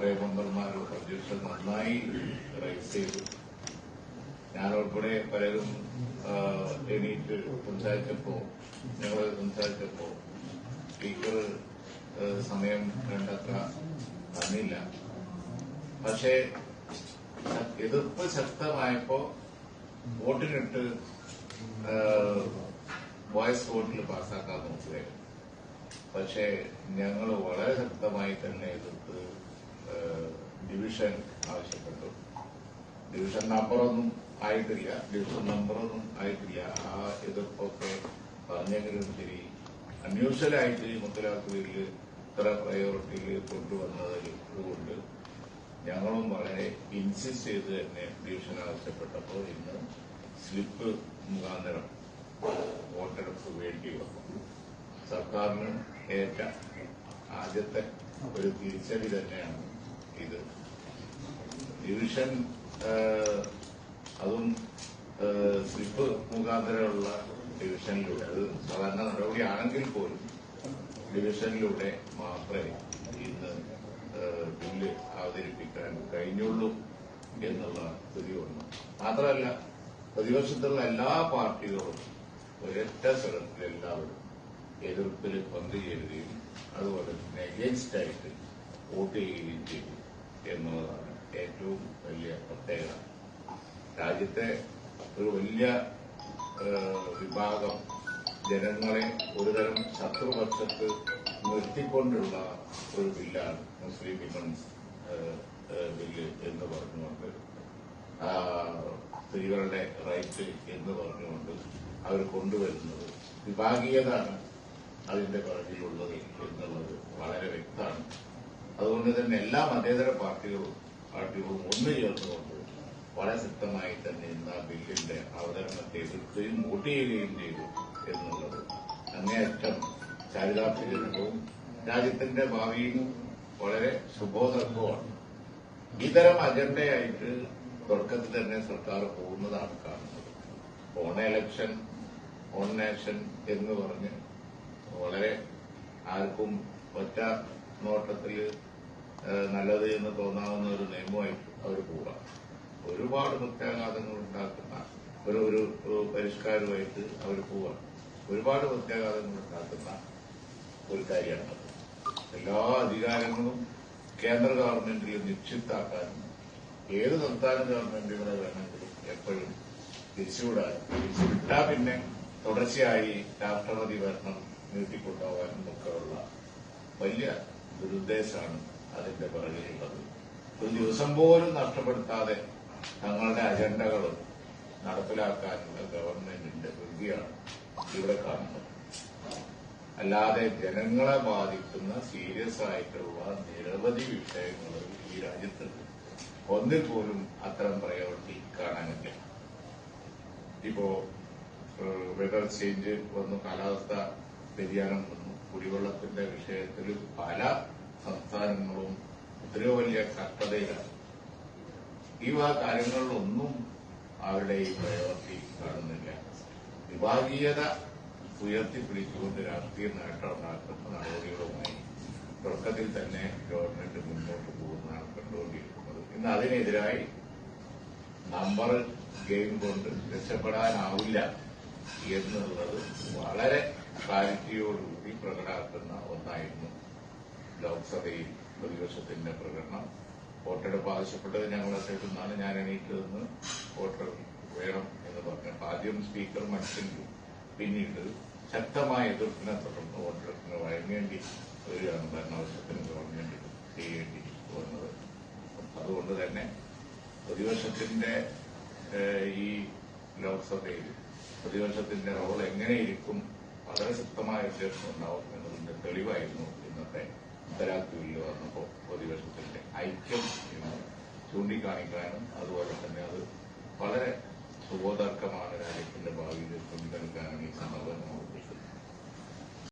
കുറെ മെമ്പർമാരും അധ്യക്ഷൻ നന്നായി റൈസ് ചെയ്തു. ഞാനുൾപ്പെടെ പലരും എണീറ്റ് സംസാരിച്ചപ്പോ ഞങ്ങൾ സംസാരിച്ചപ്പോ സ്പീക്കർ സമയം കണ്ടെത്താൻ തന്നില്ല. പക്ഷേ എതിർപ്പ് ശക്തമായപ്പോ വോട്ടിനിട്ട് വോയിസ് വോട്ടിൽ പാസ്സാക്കാൻ നോക്കുകയായിരുന്നു. പക്ഷേ ഞങ്ങൾ വളരെ ശക്തമായി തന്നെ എതിർത്ത് ഡിവിഷൻ ആവശ്യപ്പെട്ടു. ഡിവിഷൻ നമ്പറൊന്നും ആയിട്ടില്ല. ഡിവിഷൻ നമ്പറൊന്നും ആയിട്ടില്ല. ആ എതിർപ്പൊക്കെ പറഞ്ഞെങ്കിലും ശരി അന്വേഷലായിട്ട് മുത്തലാഖ് ബില്ല് ഇത്ര പ്രയോറിറ്റിയിൽ കൊണ്ടുവന്നത് കൊണ്ട് ഞങ്ങളും വളരെ ഇൻസിസ്റ്റ് ചെയ്ത് തന്നെ ഡിവിഷൻ ആവശ്യപ്പെട്ടപ്പോൾ ഇന്ന് സ്ലിപ്പ് മുഖാന്തരം വോട്ടെടുപ്പ് വേണ്ടി വന്നു. സർക്കാരിന് ഏറ്റ ആദ്യത്തെ ഒരു തിരിച്ചടി തന്നെയാണ് ഇത്. ഡിവിഷൻ അതും സ്ലിപ്പ് മുഖാന്തരമുള്ള ഡിവിഷനിലൂടെ അത് സാധാരണ നടപടിയാണെങ്കിൽ പോലും ഡിവിഷനിലൂടെ മാത്രമേ ഇന്ന് ബില്ല് അവതരിപ്പിക്കാൻ കഴിഞ്ഞുള്ളൂ എന്നുള്ള സ്ഥിതിയുണ്ട് മാത്രമല്ല പ്രതിപക്ഷത്തുള്ള എല്ലാ പാർട്ടികളും ഒരൊറ്റ സ്ഥലത്തിൽ എല്ലാവരും എതിർപ്പിൽ പങ്കുചേരുകയും അതുപോലെ തന്നെ അഗേൻസ്റ്റ് വോട്ട് ചെയ്യുകയും ചെയ്തു. എന്നുള്ളതാണ് ഏറ്റവും വലിയ പ്രത്യേകത. രാജ്യത്തെ ഒരു വലിയ വിഭാഗം ജനങ്ങളെ ഒരുതരം ശത്രുപക്ഷത്ത് നിർത്തിക്കൊണ്ടുള്ള ഒരു ബില്ലാണ് മുസ്ലിം വിമൻസ് ബില്ല് എന്ന് പറഞ്ഞുകൊണ്ട് സ്ത്രീകളുടെ റൈറ്റ് എന്ന് പറഞ്ഞുകൊണ്ട് അവർ കൊണ്ടുവരുന്നത്. വിഭാഗീയതാണ് അതിന്റെ പുറകിലുള്ളത് എന്നുള്ളത് വളരെ വ്യക്തമാണ്. അതുകൊണ്ട് തന്നെ എല്ലാ മതേതര പാർട്ടികളും പാർട്ടികളും ഒന്നു ചേർന്നുകൊണ്ട് വളരെ ശക്തമായി തന്നെ ഇന്ന് ആ ബില്ലിന്റെ അവതരണത്തെ എതിർക്കുകയും വോട്ട് ചെയ്യുകയും ചെയ്തു എന്നുള്ളത് അങ്ങേയറ്റം ചാരിതാർത്ഥ്യജനകവും രാജ്യത്തിന്റെ ഭാവിയും വളരെ ശുഭോദർഭവുമാണ്. ഇത്തരം അജണ്ടയായിട്ട് തുടക്കത്തിൽ തന്നെ സർക്കാർ പോകുന്നതാണ് കാണുന്നത്. ഓൺ എലക്ഷൻ ഓൺ നേഷൻ എന്ന് പറഞ്ഞ് വളരെ ആർക്കും ഒറ്റ നോട്ടത്തിൽ നല്ലത് എന്ന് തോന്നാവുന്ന ഒരു നിയമമായിട്ട് അവർ പോകാം ഒരുപാട് പ്രത്യാഘാതങ്ങൾ ഉണ്ടാക്കുന്ന ഒരു ഒരു പരിഷ്കാരമായിട്ട് അവർ പോവാം ഒരുപാട് പ്രത്യാഘാതങ്ങൾ ഉണ്ടാക്കുന്ന ഒരു കാര്യമാണ് എല്ലാ അധികാരങ്ങളും കേന്ദ്ര ഗവൺമെന്റിൽ നിക്ഷിപ്താക്കാനും ഏത് സംസ്ഥാന ഗവൺമെന്റുകളെ വേണമെങ്കിലും എപ്പോഴും തിരിച്ചുവിടാനും തിരിച്ചുവിട്ടാൽ പിന്നെ തുടർച്ചയായി രാഷ്ട്രപതി ഭരണം നീട്ടിക്കൊണ്ടുപോകാനും ഒക്കെയുള്ള വലിയ ദുരുദ്ദേശമാണ് അതിന്റെ പിറകിലുള്ളത്. ഒരു ദിവസം പോലും നഷ്ടപ്പെടുത്താതെ തങ്ങളുടെ അജണ്ടകൾ നടപ്പിലാക്കാനുള്ള ഗവൺമെന്റിന്റെ വൃത്തിയാണ് ഇവിടെ കാണുന്നത്. അല്ലാതെ ജനങ്ങളെ ബാധിക്കുന്ന സീരിയസ് ആയിട്ടുള്ള നിരവധി വിഷയങ്ങൾ ഈ രാജ്യത്തുണ്ട് ഒന്നിൽ പോലും അത്തരം പ്രയോറിറ്റി കാണാനില്ല. ഇപ്പോ വെതർ ചേഞ്ച് വന്നു കാലാവസ്ഥ വ്യതിയാനം വന്നു കുടിവെള്ളത്തിന്റെ വിഷയത്തിൽ പല സംസ്ഥാനങ്ങളും എത്രയോ വലിയ കഷ്ടതയിലാണ് ഈ വക കാര്യങ്ങളിലൊന്നും അവരുടെ ഈ പ്രയോറിറ്റി കാണുന്നില്ല. വിഭാഗീയത ഉയർത്തിപ്പിടിച്ചുകൊണ്ട് രാഷ്ട്രീയ നേട്ടം ഉണ്ടാക്കുന്ന നടപടികളുമായി തുടക്കത്തിൽ തന്നെ ഗവൺമെന്റ് മുന്നോട്ട് പോകുന്നതാണ് കണ്ടുകൊണ്ടിരിക്കുന്നത്. ഇന്ന് അതിനെതിരായി നമ്പർ ഗെയിം കൊണ്ട് രക്ഷപ്പെടാനാവില്ല എന്നുള്ളത് വളരെ ക്ലാരിറ്റിയോടുകൂടി പ്രകടമാക്കുന്ന ഒന്നായിരുന്നു. ലോക്സഭയിൽ പ്രതിപക്ഷത്തിന്റെ പ്രകടനം. വോട്ടെടുപ്പ് ആവശ്യപ്പെട്ടത് ഞങ്ങൾ നിന്നാണ് ഞാൻ എണീറ്റതെന്ന് വോട്ടർ വേണം എന്ന് പറഞ്ഞു ആദ്യം സ്പീക്കർ മത്സ്യങ്കി പിന്നീട് ശക്തമായ എതിർപ്പിനെ തുടർന്ന് വോട്ടെടുപ്പിന് വഴങ്ങേണ്ടി വരികയാണ് ഭരണവശത്തിന് ഗവൺമെന്റ് ചെയ്യേണ്ടി വന്നത് അതുകൊണ്ട് തന്നെ പ്രതിപക്ഷത്തിന്റെ ഈ ലോക്സഭയിൽ പ്രതിപക്ഷത്തിന്റെ റോൾ എങ്ങനെയിരിക്കും? വളരെ ശക്തമായ ഉദ്ദേശം ഉണ്ടാവും എന്നതിന്റെ തെളിവായിരുന്നു ഇന്നത്തെ മുത്തലാഖ് ബില്ല് വന്നപ്പോൾ പ്രതിപക്ഷത്തിന്റെ ഐക്യം എന്ന് ചൂണ്ടിക്കാണിക്കാനും അതുപോലെ തന്നെ അത് വളരെ സുബോധർക്കമാണ് രാജ്യത്തിന്റെ ഭാവിയിൽ ചൂണ്ടിക്കാണിക്കാനാണ് ഈ സന്ദർഭം ഉപയോഗിക്കുന്നത്